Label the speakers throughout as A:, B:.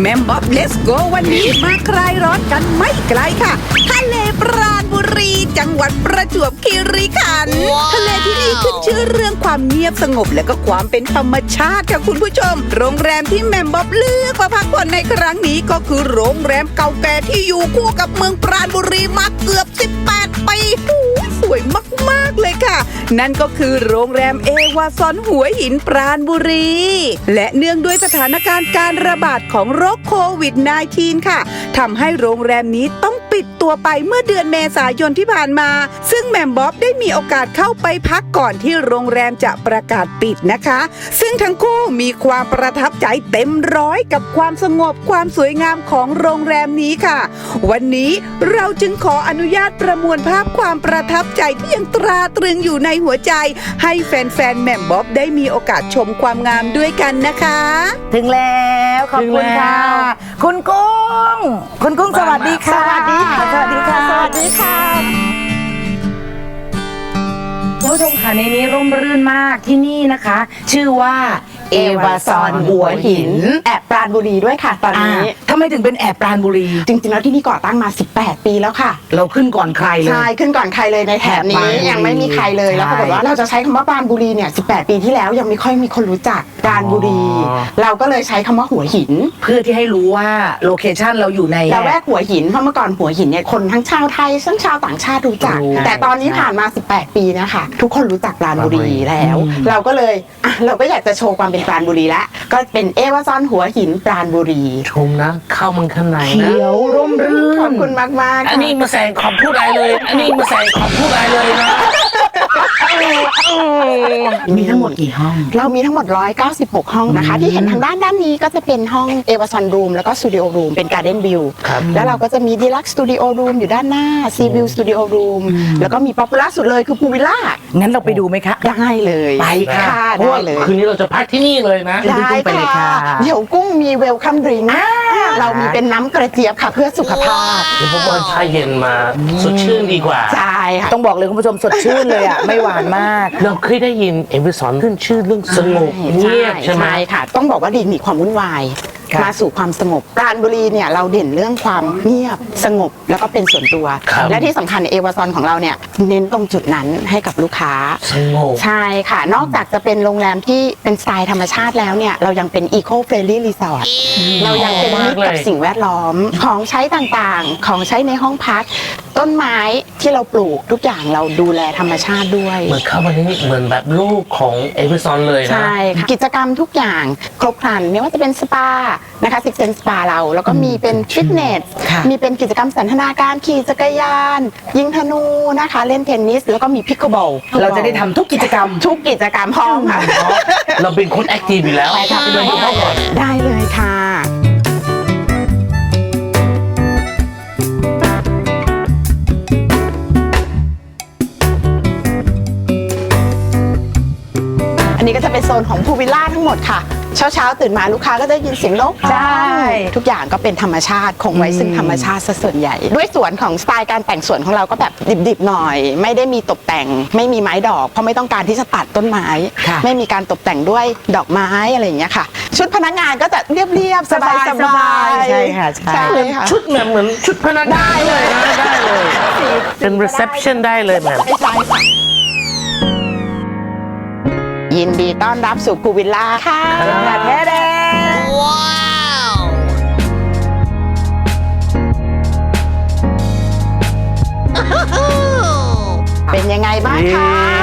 A: แมมบ๊อบเลสโกวันนี้มาคลายร้อนกันไม่ไกลค่ะ ทะเลปราณบุรี จังหวัดประจวบคีรีขันธ์ทะเลที่นี่ขึ้นชื่อเรื่องความเงียบสงบและก็ความเป็นธรรมชาติค่ะคุณผู้ชม โรงแรมที่แมมบ๊อบเลือกมาพักผ่อนในครั้งนี้ก็คือโรงแรมเก่าแก่ที่อยู่คู่กับเมืองปราณบุรีมาเกือบ 18ปีโอ้ยส วยมากๆเลยค่ะ นั่นก็คือโรงแรมเอวาซอนหัวหินปราณบุรี และเนื่องด้วยสถานการณ์การระบาดของโรคโควิด -19 ค่ะทำให้โรงแรมนี้ต้องปิดตัวไปเมื่อเดือนเมษายนที่ผ่านมา ซึ่งแหมมบ๊อบได้มีโอกาสเข้าไปพักก่อนที่โรงแรมจะประกาศปิดนะคะ ซึ่งทั้งคู่มีความประทับใจเต็มร้อยกับความสงบความสวยงามของโรงแรมนี้ค่ะ วันนี้เราจึงขออนุญาตประมวลภาพความประทับใจที่ยังตราตรึงอยู่ในหัวใจ ให้แฟนๆแหม่มบ๊อบได้มีโอกาสชมความงามด้วยกันนะคะ
B: ถึงแล้ว ขอบคุณค่ะ คุณกุ้ง คุณกุ้งสวัสดีค่ะ
C: สวัสดีค่ะ
B: สวัสดีค่ะ
C: สวัสดีค่ะ
B: คุณผู้ชมค่ะในนี้ร่มรื่นมากที่นี่นะคะ ชื่อว่า
C: เอวาซอนหัวหิน แอบปราณบุรีด้วยค่ะตอน
B: อ่า
C: นี้
B: ทำ ไมถึงเป็นแอบปราณบุรี
C: จริงๆแล้วที่นี่ก่อตั้งมา 18 ปีแล้วค่ะ
B: เราขึ้นก่อนใครเลย
C: ใช่ขึ้นก่อนใครเลยในแถบ
B: แถบปรา
C: นี้
B: ณบุรี
C: ยังไม่มีใครเลยแล้ว
B: ใช่
C: ปรากฏว่าเราจะใช้คำว่าปราณบุรีเนี่ย 18 ปีที่แล้วยังไม่ค่อยมีคนรู้จักปราณบุรี
B: อ๋อ
C: เราก็เลยใช้คำว่าหัวหิน
B: เพื่อที่ให้รู้ว่าโลเคชันเราอยู่ใน
C: เราแวกหัวหินเพราะเมื่อก่อนหัวหินเนี่ยคนทั้งชาวไทยทั้งชาวต่างชาติรู้จัก
B: รู้
C: แต่ตอนนี้
B: ใช่
C: ผ่านมา 18 ปีนะคะ ทุกคนรู้จักปราณบุรีแล้ว
B: อืม
C: เราก็เลยอะเราก็อยากจะโชว์ความเป็นปราณบุรีแล้วก็เป็นเอวาซอนหัวหินปราณบุรี
D: ชมนะเข้ามันข้างในนะ
B: เขียวร่มรื่น
C: ขอบคุณมากมากๆ
D: อันนี้มาแสงขอบพูดอะไรเลย อันนี้มาแสงขอบพูดอะไรเลยนะ
B: มีทั้งหมดกี่ห้อง
C: เรามีทั้งหมด 196 ห้องนะคะ ที่เห็นทางด้านด้านนี้ก็จะเป็นห้องเอวาซอนรูมแล้วก็สตูดิโอรูมเป็นการ์เด้นวิว
D: ครับ
C: แล้วเราก็จะมีดีลักซ์สตูดิโอรูมอยู่ด้านหน้าซีวิวสตูดิโอรูมแล้วก็มีป๊อปปูล่าสุดเลยคือพูวิลล่า
B: งั้นเราไปดูไหมคะ
C: ได้เลย
B: ไปค่ะ
D: เพราะ
C: ได้
D: ว่า
C: เลย
D: คืนนี้เราจะพักที่นี่เลยนะ
B: ได้กุ้งไปเลยค่ะ
C: เดี๋ยวกุ้งมีเวลคัมดริงเรามีเป็นน้ำกระเจี๊ยบค่ะเพื่อสุขภาพ
D: เดี๋ยวผมเอาชาเย็นมาสดชื่นดีกว่า
C: ใช่ ค่ะ
B: ต้องบอกเลยคุณผู้ชมสดชื่นเลยอะ ไม่หวานมาก
D: เราเคยได้ยินเอวิสอนขึ้นชื่อเรื่องสงบเงียบใช่ไหม
C: ใช่ค่ะ ต้องบอกว่าดีหนีความวุ่นวาย
B: ครับ
C: มาสู่ความสงบปราณบุรีเนี่ยเราเด่นเรื่องความเงียบสงบแล้วก็เป็นส่วนตัว
D: ครับ
C: และที่สำคัญเอวาซอนของเราเนี่ยเน้นตรงจุดนั้นให้กับลูกค้า
D: สงบ
C: ใช่ค่ะ นอกจากจะเป็นโรงแรมที่เป็นสไตล์ธรรมชาติแล้วเนี่ย เรายังเป็นอีโคเฟรนลี่รีสอร์ทเรายังเป็นมิตรกับสิ่งแวดล้อมของใช้ต่างๆ ของใช้ในห้องพัก ต้นไม้ที่เราปลูกทุกอย่างเราดูแลธรรมชาติด้วย
D: เหมือนเข้ามาที่นี่เหมือนแบบลูกของเอวิสอนเลยนะ
C: ใช่ค่ะกิจกรรมทุกอย่างครบครันไม่ว่าจะเป็นสปานะคะซิกเซนสปาเรา แล้วก็มีเป็นฟิตเนส
B: ค่ะ
C: มีเป็นกิจกรรมสันทนาการขี่จักรยาน ยิงธนูนะคะ เล่นเทนนิส แล้วก็มีพิกเกิลบอล
B: เราจะได้ทำทุกกิจกรรม
C: ทุกกิจกรรมห้องค่ะ
D: เราเป็นคนแอคทีฟอยู่แล้ว
C: ไปค่ะไปดูห้องก่อน ได้เลยค่ะ อันนี้ก็จะเป็นโซนของพูลวิลล่าทั้งหมดค่ะ เช้าเช้าๆตื่นมาลูกค้าก็ได้ยินเสียงนก
B: ใช่
C: ทุกอย่างก็เป็นธรรมชาติคงไว้ซึ่งธรรมชาติซะส่วนใหญ่ ด้วยสวนของสไตล์การแต่งสวนของเราก็แบบดิบๆหน่อย ไม่ได้มีตกแต่ง ไม่มีไม้ดอก เพราะไม่ต้องการที่จะตัดต้นไม้
B: ค่ะ
C: ไม่มีการตกแต่งด้วยดอกไม้อะไรอย่างเงี้ยค่ะ ชุดพนักงานก็จะเรียบๆสบายๆ
B: สบายๆใช่ค่ะใช่
C: ใช่ค่ะ
D: ชุดแบบเหมือนชุดพนักงานเลยนะได้เลย เป็นรีเซพชันได้เลยแบบ
C: ไม่ใช่ค่ะ ยินดีต้อนรับสู่ภูวิลล่าค่ะ
B: แท้แดง
C: เป็นยังไงบ้างคะ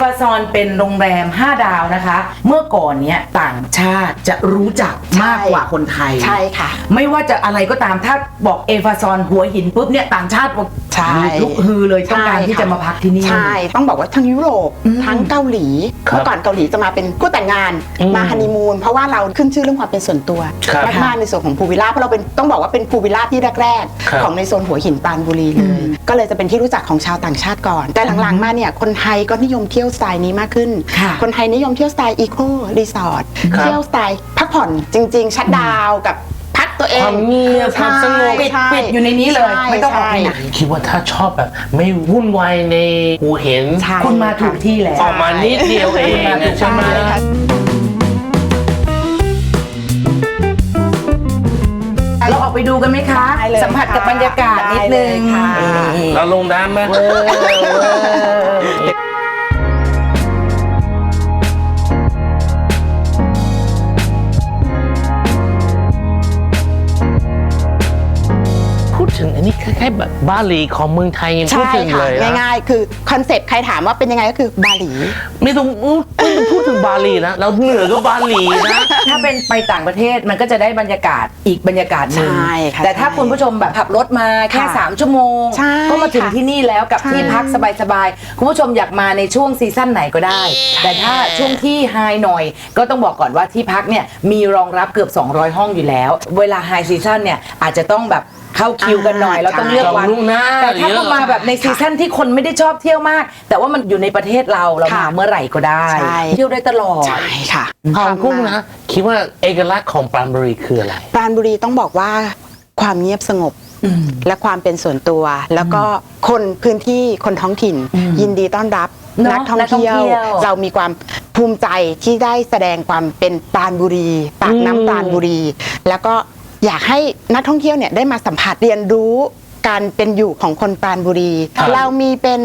B: ฟาซอนเป็นโรงแรม 5 ดาวนะคะ เมื่อก่อนเนี้ยต่างชาติจะรู้จักมากกว่าคนไทย
C: ใช่ค่ะ
B: ไม่ว่าจะอะไรก็ตามถ้าบอกเอฟาซอนหัวหินปุ๊บเนี่ยต่างชาติบอก
C: ใช่
B: ลุกฮือเลยต้องการที่จะมาพักที่นี่
C: ใช่ ต้องบอกว่าทั้งยุโรป
B: อืม
C: ทั้งเกาหลี
D: ครับ
C: เมื่อก่อนเกาหลีจะมาเป็นคู่แต่งงาน
D: อืม
C: มาฮันนีมูนเพราะว่าเราขึ้นชื่อเรื่องความเป็นส่วนตัว
D: ครับ
C: มากๆในส่วนของภูวิลล่าเพราะเราเป็นต้องบอกว่าเป็นภูวิลล่าที่แรก
D: ครับ
C: ๆของในโซนหัวหินปรานบุรีเลยก็เลยจะเป็นที่รู้จักของชาวต่างชาติก่อน แต่หลังๆมาเนี่ยคนไทยก็นิยมเที่ยวสไตล์นี้มากขึ้น
B: ค่ะ
C: คนไทยนิยมเที่ยวสไตล์อีโครีสอร์ท
D: ครับ
C: เที่ยวสไตล์พักผ่อนจริง ๆ ชัดดาวน์กับพัก ตัวเอง
D: ความเงียบความสงบ
B: ปิด
C: ใช่
B: ปิดอยู่ในนี้เลย
C: ใช่
B: ไม่ต้องออกไปไหน
C: ใช่
D: คิดว่าถ้าชอบแบบ ไม่วุ่นวายในหูเห็น
C: ใช่
B: คุณมาถูกที่แล้ว
D: ออกมานิดเดียวเอง
B: ใช่
D: ใช่ไหม
C: ค่ะ
B: เราออกไปดูกันไหมคะ
C: ได้เลย
B: สัมผัสกับบรรยากาศนิดนึง
C: ได้เลยค่ะ
B: นี่
D: เราลงน้ำไหมพูดถึ อันนี้คล้ายๆแบบบาหลีของเมืองไทยยังพูด
C: ใช่
D: ถึง
C: ค่ะ
D: เลยนะ
C: ง่ายๆ คือคอนเซปต์ใครถามว่าเป็นยังไงก็คือบาหลี
D: ไม่ต้องอู้ไม่ต้องพูดถึงบาหลีนะเราเหนือก็บาหลีนะ
B: ถ้าเป็นไปต่างประเทศมันก็จะได้บรรยากาศอีกบรรยากาศหนึ่ง
C: ใช่ค่ะ
B: แต่ถ้า
C: ใช่
B: คุณผู้ชมแบบขับรถมาแค่
C: ค่ะ
B: 3ชั่วโมง
C: ใช่
B: ก็มาถึง
C: ค่ะ
B: ที่นี่แล้วกับ
C: ใช่
B: ที่พักสบายๆ คุณผู้ชมอยากมาในช่วงซีซั่นไหนก็ได้ แต่ถ้าช่วงที่ไฮหน่อย ก็ต้องบอกก่อนว่าที่พักเนี่ยมีรองรับเกือบ 200 ห้องอยู่แล้ว เวลาไฮซีซั่นเนี่ยอาจจะต้องแบบ เข้าคิวกันหน่อย
C: อ่า
B: แล้วต้องเลือกวัน
D: จองล่วงหน้า
B: แต่ถ้า
D: เยอะ
B: เข้ามาแบบในซีซั่นที่คนไม่ได้ชอบเที่ยวมาก แต่ว่ามันอยู่ในประเทศเราเรามา
C: ค่ะ
B: เมื่อไหร่ก็ได้
C: ใช่
B: เที่ยวได้ตลอด
C: ใช่ค่ะ
D: ของกุ้งนะ คิดว่าเอกลักษณ์ของปรานบุรีคืออะไร
C: ปราณบุรีต้องบอกว่าความเงียบสงบและความเป็นส่วนตัว แล้วก็คนพื้นที่คนท้องถิ่น ยินดีต้อนรับ
B: เนอะ
C: นักท่อง
B: นักท่อง
C: เที่ยว
B: เที่ยว
C: เรามีความภูมิใจที่ได้แสดงความเป็นปราณบุรี ปากน้ำปราณบุรี แล้วก็ อยากให้นักท่องเที่ยวเนี่ยได้มาสัมผัสเรียนรู้การเป็นอยู่ของคนปราณบุรี
D: ครับ
C: เรามีเป็น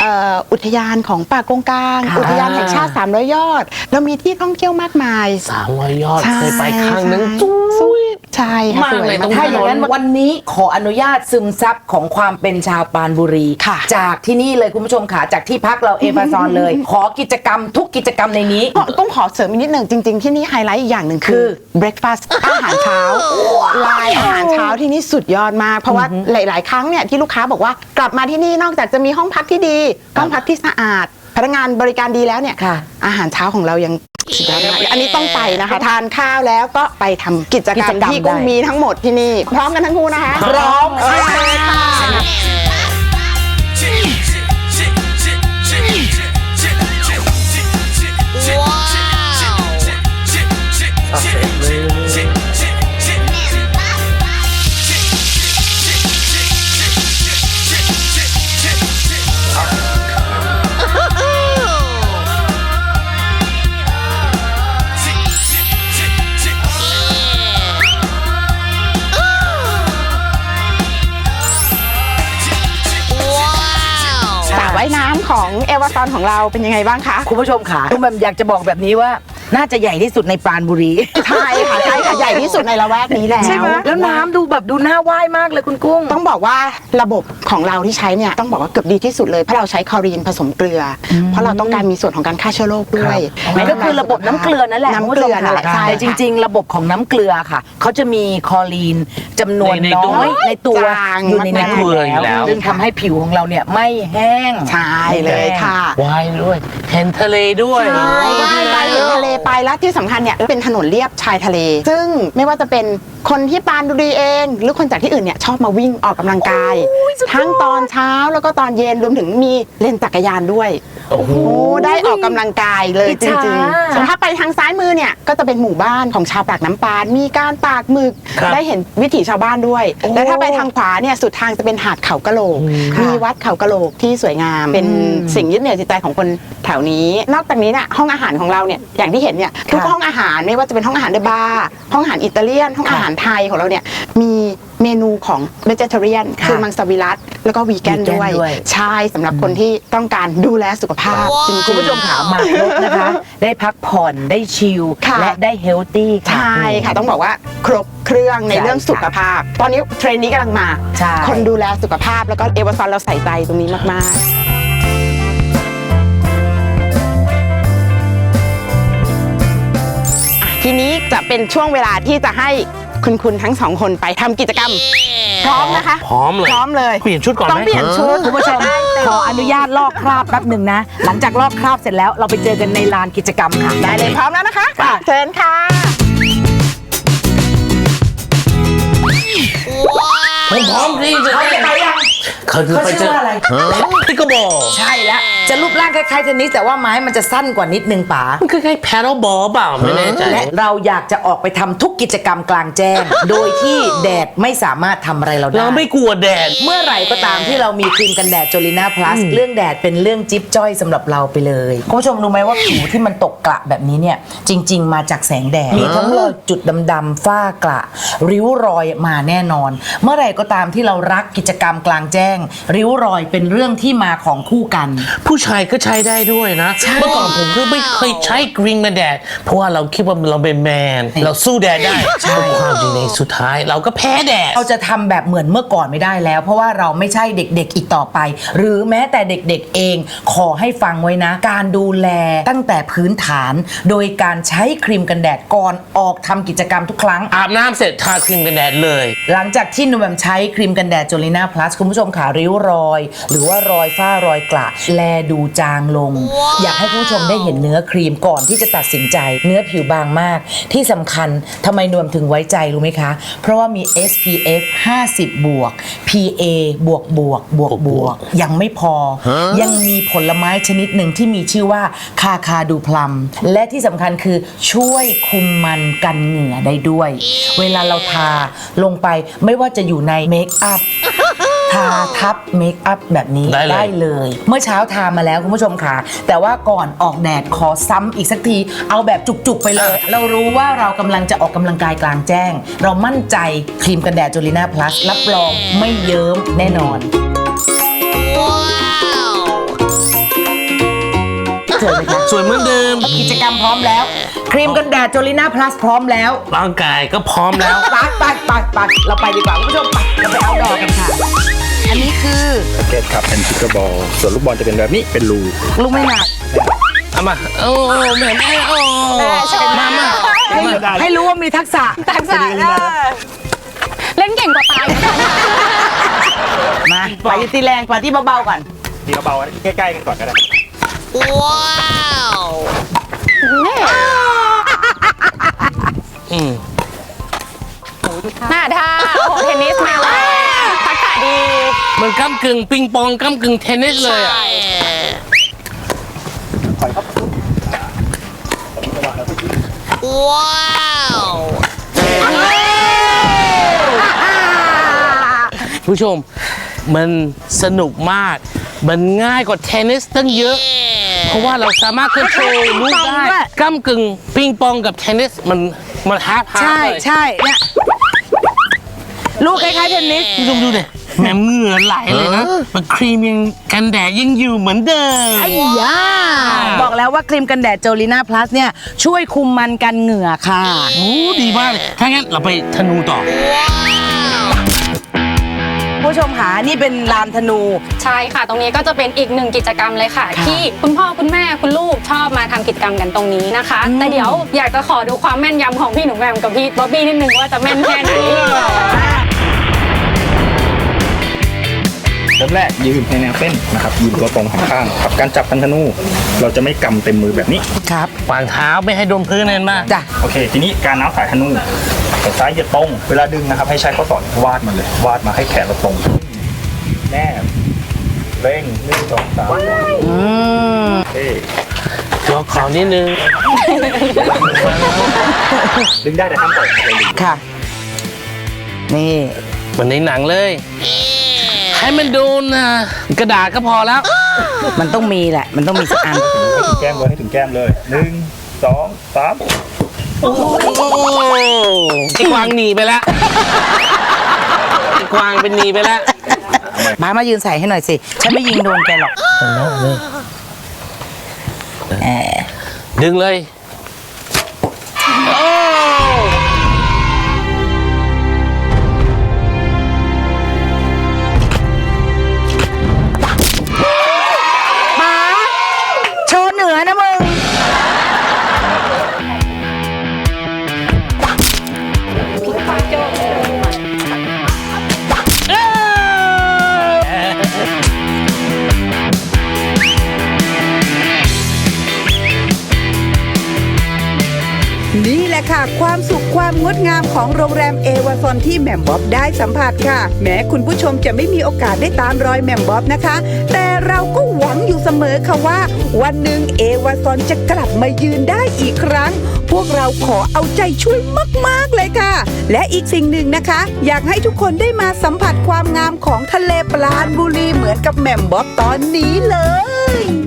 C: เอ่ออุทยานของป่ากงกลาง
B: ค่ะ
C: อุทยานแห่งชาติ 300 ยอด เรามีที่ท่องเที่ยวมากมาย
D: สามร้อยยอด
C: ใช่
D: เคยไปครั้งหนึง
C: ใช่
D: สวย
C: ใช่ค่ะ
D: มาก
C: สวย
D: เลยตรง
B: ถ้าอย่างนั้นวันนี้ขออนุญาตซึมซับของความเป็นชาวปรานบุรี
C: ค่ะ
B: จากที่นี่เลยคุณผู้ชมค่ะ จากที่พักเราเอฟาซอนเลย ขอกิจกรรมทุกกิจกรรมในนี้
C: ก็ต้องขอเสริมอีกนิดหนึ่งจริง ๆ ที่นี่ไฮไลท์อีกอย่างหนึ่ง
B: คื
C: คืออ breakfast อาหารเช้าลายอาหารเช้าที่นี่สุดยอดมาก เพราะว่าหลาย ๆ ครั้งเนี่ยที่ลูกค้าบอกว่ากลับมาที่นี่นอกจากจะมีห้องพักที่ดีห้องพักที่สะอาด พนักงานบริการดีแล้วเนี่ย
B: ค่ะ
C: อาหารเช้าของเรายังสุดยอดมากอันนี้ต้องไปนะคะ ทานข้าวแล้วก็ไปทำกิจกรรม
B: กิจกรรม
C: ที่กุ้ง
B: ได้
C: มีทั้งหมดที่นี่ พร้อมกันทั้งคู่นะคะ
B: พร้อม
C: โอเคค่ะส ของเราเป็นยังไงบ้างคะ
B: คุณผู้ชมค่ะคุณแบมอยากจะบอกแบบนี้ว่า น่าจะใหญ่ที่สุดในปรานบุรี
C: ใช่ค่ะ ใช่ค่ะใหญ่ที่สุดในละแวกนี้แล้ว
B: ใช่ไหมแล้วน้ำดูแบบดูน่าว่ายมากเลยคุณกุ้ง
C: ต้องบอกว่าระบบของเราที่ใช้เนี่ยต้องบอกว่าเกือบดีที่สุดเลยเพราะเราใช้คลอรีนผสมเกลืออเพราะเราต้องการมีส่วนของการฆ่าเชื้อโรคด้วย
B: นั่นก็คือระบบน้ำเกลือนั่นแหละ
C: น้ำ
B: คุณ
C: เก
B: ผู้ช
C: ลื
B: ม
C: อนั่นแหละ
B: ค่ะ
C: ใช่
B: แต่จริง ๆ ระบบของน้ำเกลือค่ะ เขาจะมีคลอรีนจำนวน
D: ในในตัว
B: น้อยในตัว
C: จาง
B: อยู่ใน
C: มากๆ
B: น้ำเกลือ
D: อยู่แล้ว
B: ซึ่งทำให้ผิวของเราเนี่ยไม่แห้ง
C: ใช่เลยค่ะ
D: วายด้วยเห็นทะเลด้วย
C: ใช่ได้ไปเห็นทะเลไปแล้วที่สำคัญเนี่ยเป็นถนนเลียบชายทะเล ซึ่งไม่ว่าจะเป็นคนที่ปานบุรีเอง หรือคนจากที่อื่นเนี่ยชอบมาวิ่งออกกำลังกาย ทั้งตอนเช้าแล้วก็ตอนเย็นรวมถึงมีเล่นจักรยานด้วย
D: โอ้โห
C: โอ้ได้ออกกำลังกายเลย
B: อิจ
C: จ
B: ฉา
C: ริงๆส่วนถ้าไปทางซ้ายมือเนี่ยก็จะเป็นหมู่บ้านของชาวปากน้ำปาน มีการตากหมึก
D: ครับ
C: ได้เห็นวิถีชาวบ้านด้วยและถ้าไปทางขวาเนี่ยสุดทางจะเป็นหาดเขากะโหลก มีวัดเขากะโหลกที่สวยงาม เป็นสิ่งยึดเหนี่ยวจิตใจของคนแถวนี้ นอกจากนี้เนี่ยห้องอาหารของเราเนี่ยอย่างที่เห็นเนี่ยทุกห้องอาหารไม่ว่าจะเป็นห้องอาหารเดบาร์ห้องอาหารอิตาเลียนห้องอาหารไทยของเราเนี่ยมี เมนูของเ e จ e เทเรียน
B: ค่ะ
C: คือมังสวิรัตแล้วก็วีแกน
B: vegan
C: ด้วย
B: ด้วย
C: ใช่สำหรับคนที่ต้องการดูแลสุขภาพจริงๆ
B: คุณผู้ชมขามาครบนะคะ ได้พักผ่อนได้ชิล
C: ค่ะ
B: และได้เฮลตี้ค่ะ
C: ใช่ค่ะต้องบอกว่าครบเครื่องใน
B: ใช่
C: เรื่องสุขภาพ ตอนนี้เทรนด์นี้กำลังมา
B: ใช่
C: คนดูแลสุขภาพแล้วก็เอวาซอนเราใส่ใจตรงนี้มาก ๆ ทีนี้จะเป็นช่วงเวลาที่จะให้ คุณคุณทั้งสองคนไปทำกิจกรรม พร้อมนะคะ
D: พร้อมเลย
C: พร้อมเลย
D: เปลี่ยนชุดก่อนไหม
C: ต้องเปลี่ยนชุด
B: คุณผู้ชมขออนุญาตลอกคราบแป๊บหนึ่งนะ หลังจากลอกคราบเสร็จแล้วเราไปเจอกันในลานกิจกรรมค่ะ
C: ได้เลยพร้อมแล้วนะคะ
B: ค่ะ
C: เชิญค่ะ
D: ผมพร้อมที่จะ
B: เอา
D: เต้น
B: ไปยัง
D: เขา
B: เขาชื่อว่าอะไร
D: พิกบอล
B: ใช่แล้วจะรูปร่างคล้ายๆเทนนิสแต่ว่าไม้มันจะสั้นกว่านิดนึงป๋า
D: มันคือคล้ายแพดบอลเปล่าไม่แน่ใจ
B: และเราอยากจะออกไปทำทุกกิจกรรมกลางแจ้ง โดยที่แดดไม่สามารถทำอะไรเราได้
D: เราไม่กลัวแดด
B: เมื่อไหร่ก็ตามที่เรามีครีมกันแดดจลิน่าพลัสเรื่องแดดเป็นเรื่องจิ๊บจ้อยสำหรับเราไปเลยคุณผู้ชมรู้ไหมว่าผิวที่มันตกกระแบบนี้เนี่ย จริง ๆ มาจากแสงแดดมีทั้งรอยจุดดำๆฝ้ากระ ริ้วรอยมาแน่นอน เมื่อไหร่ก็ตามที่เรารักกิจกรรมกลางแจ้งริ้วรอยเป็นเรื่องที่มาของคู่กัน
D: ผู้ชายก็ใช้ได้ด้วยนะ เมื่อก่อนผมก็ไม่เคยใช้กรีนมาแดด เพราะว่าเราคิดว่าเราเป็นแมน เราสู้แดดได้แต่ความจริงในสุดท้าย เราก็แพ้แดด
B: เราจะทำแบบเหมือนเมื่อก่อนไม่ได้แล้ว เพราะว่าเราไม่ใช่เด็กๆอีกต่อไป หรือแม้แต่เด็กๆเองขอให้ฟังไว้นะ การดูแลตั้งแต่พื้นฐาน โดยการใช้ครีมกันแดดก่อนออกทำกิจกรรมทุกครั้ง
D: อาบน้ำเสร็จทาครีมกันแดดเลย
B: หลังจากที่หนูแบบใช้ครีมกันแดดจลิน่าพลัสคุณผู้ชมขาริ้วรอย หรือว่ารอยฝ้ารอยกระแลดูจางลง อยากให้ผู้ชมได้เห็นเนื้อครีมก่อนที่จะตัดสินใจ เนื้อผิวบางมาก ที่สำคัญทำไมนวมถึงไว้ใจรู้ไหมคะ เพราะว่ามี SPF 50 บวก PA บวกบวกบวกบวก ยังไม่พอ ยังมีผลไม้ชนิดหนึ่งที่มีชื่อว่าคาคาดูพลัม และที่สำคัญคือช่วยคุมมันกันเหงื่อได้ด้วย เวลาเราทาลงไปไม่ว่าจะอยู่ในเมคอัพาทับเมคอัพแบบนี้
D: ได้เลย
B: เลย เมื่อเช้าทามาแล้วคุณผู้ชมค่ะ แต่ว่าก่อนออกแดดขอซ้ำอีกสักที เอาแบบจุกๆไปเลย เรารู้ว่าเรากำลังจะออกกำลังกายกลางแจ้ง เรามั่นใจครีมกันแดดจูลิน่าพลัสรับรองไม่เยิ้มแน่นอนเจอไหมคะ
D: สวยเหมือนเดิม
B: กิจกรรมพร้อมแล้ว ครีมกันแดดจูลิน่าพลัสพร้อมแล้ว
D: ร่างกายก็พร้อมแล้ว
B: ไปไปไปไปเราไปดีกว่าคุณผู้ชมไปเราไปเอาดอกกันค่ะอั นนี้คือ
E: สเก็ตครับเป็นพิกเกอร์บอลส่วนลูกบอลจะเป็นแบบนี้เป็นรู
B: ลูกไม่หนัก
D: เอามาโอ้แม่แม่โอ้มามา
B: ให้ให้รู้ว่ามีทักษะ
F: ทักษะเออเล่นเก่งกว่าตาย
B: มาไปที่แรงไปที่เบาๆก่อน
E: ที่เบาๆใกล้ๆกันก่อนก็ได้
D: อืม
F: หน้าท่าโอ้โหเทนนิสมาแล้วทักษะดี
D: มันก้ากึ่งปิงปองก้ากึ่งเทนนิสเลยอะผู้ชมมันสนุกมาก มันง่ายกว่าเทนนิสตั้งเยอะ เพราะว่าเราสามารถควบคุมลูกได้ก้ากึ่งปิงปองกับเทนนิสมันมันฮาร์ปฮาร์ป
B: ใช่
D: เลย
B: ใช่เนี่ยลูกคล้ายๆเทนนิส
D: ผู้ชมดูดิ แหม่เหงื่อไหลเลยนะมันครีมยังกันแดดยังอยู่เหมือนเดิม
B: ย่าบอกแล้วว่าครีมกันแดดโจลิน่าพลัสเนี่ยช่วยคุมมันกันเหงื่อค่ะ
D: โอ้ดีมากเลยถ้างั้นเราไปธนูต่อ
B: ผู้ชมค่ะนี่เป็นลานธนู
F: ใช่ค่ะ ตรงนี้ก็จะเป็นอีกหนึ่งกิจกรรมเลยค่ะ ที่คุณพ่อคุณแม่คุณลูกชอบมาทำกิจกรรมกันตรงนี้นะคะ แต่เดี๋ยวอยากจะขอดูความแม่นยำของพี่หนูแหม่มกับพี่บ๊อบบี้นิดนึงว่าจะแม่นแค่ไหน
E: เริ่มแรกยืนในแนวเส้นนะครับยืนตัวตรงหันข้างกับการจับคันธนูเราจะไม่กำเต็มมือแบบนี้
B: ครับ
D: วางเท้าไม่ให้โดนพื้นเห็นไหม
B: จ้ะ
E: โอเค ทีนี้การน้ำสายธนูแขนซ้ายเหยียดตรงเวลาดึงนะครับให้ใช้ข้อศอกวาดมันเลยวาดมาให้แขนเราตรงแนบเร่งหนึ่งสองสาม
B: อืม
E: โอเค
D: ตัวขอนิดนึง
E: ดึงได้แต่ห้ามปล่อยเลยดึง
B: ค่ะ นี่
D: เหมือนในหนังเลย ให้มันโดนอะกระดาษก็พอแล้ว
B: มันต้องมีแหละ มันต้องมีสักอัน
E: ให้ถึงแก้มเลยให้ถึงแก้มเลยหนึ่งสองสาม
D: โอ้ไอ้กวางหนีไปแล้วไอ้กวางเป็นหนีไปแล้ว
B: บ้ามายืนใส่ให้หน่อยสิ ฉันไม่ยิงโดนแกหรอกแหม
D: ดึงเลย
B: นี่
A: แหละค่ะ ความสุขความงดงามของโรงแรมเอวาซอนที่แหม่มบ๊อบได้สัมผัสค่ะ แม้คุณผู้ชมจะไม่มีโอกาสได้ตามรอยแหม่มบ๊อบนะคะ แต่เราก็หวังอยู่เสมอค่ะว่า วันหนึ่งเอวาซอนจะกลับมายืนได้อีกครั้ง พวกเราขอเอาใจช่วยมาก ๆ เลยค่ะ และอีกสิ่งหนึ่งนะคะ อยากให้ทุกคนได้มาสัมผัสความงามของทะเลปราณบุรีเหมือนกับแหม่มบ๊อบตอนนี้เลย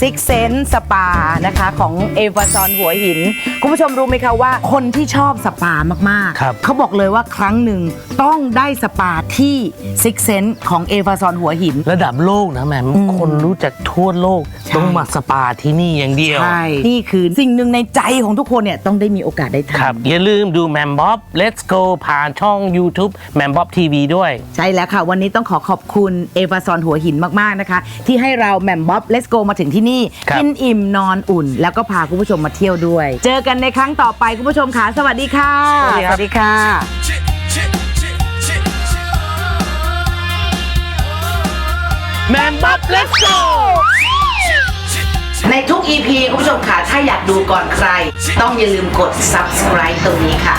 B: Six Sense Spa นะคะของเอวาซอนหัวหิน คุณผู้ชมรู้ไหมคะว่าคนที่ชอบสปามาก
D: ครับ
B: เขาบอกเลยว่าครั้งหนึ่งต้องได้สปาที่ Six Sense ของเอวาซอนหัวหิน
D: ระดับโลกนะแหม่มคนรู้จักทั่วโลก
B: ใช่
D: ต้องมาสปาที่นี่อย่างเดียว
B: ใช่ นี่คือสิ่งหนึ่งในใจของทุกคนเนี่ยต้องได้มีโอกาสได้ท
D: ครับ อย่าลืมดูแมมบ๊อบ Let's go ผ่านช่อง YouTube แมมบ๊อบทีวีด้วยำ
B: ใช่แล้วค่ะ วันนี้ต้องขอขอบคุณเอวาซอนหัวหินมาก ๆ นะคะ ที่ให้เราแหม่มบ๊อบเลสโกมาถึงที่นี่
D: ครับ
B: กินอิ่มนอนอุ่น แล้วก็พาคุณผู้ชมมาเที่ยวด้วย เจอกันในครั้งต่อไปคุณผู้ชมค่ะสวัสดีค่ะ
D: สวัสดีครับ
B: สวัสดีค่ะ
D: แมมบ๊อบ Let's go
B: ในทุก EP คุณผู้ชมค่ะ ถ้าอยากดูก่อนใคร ต้องอย่าลืมกด subscribe ตรงนี้ค่ะ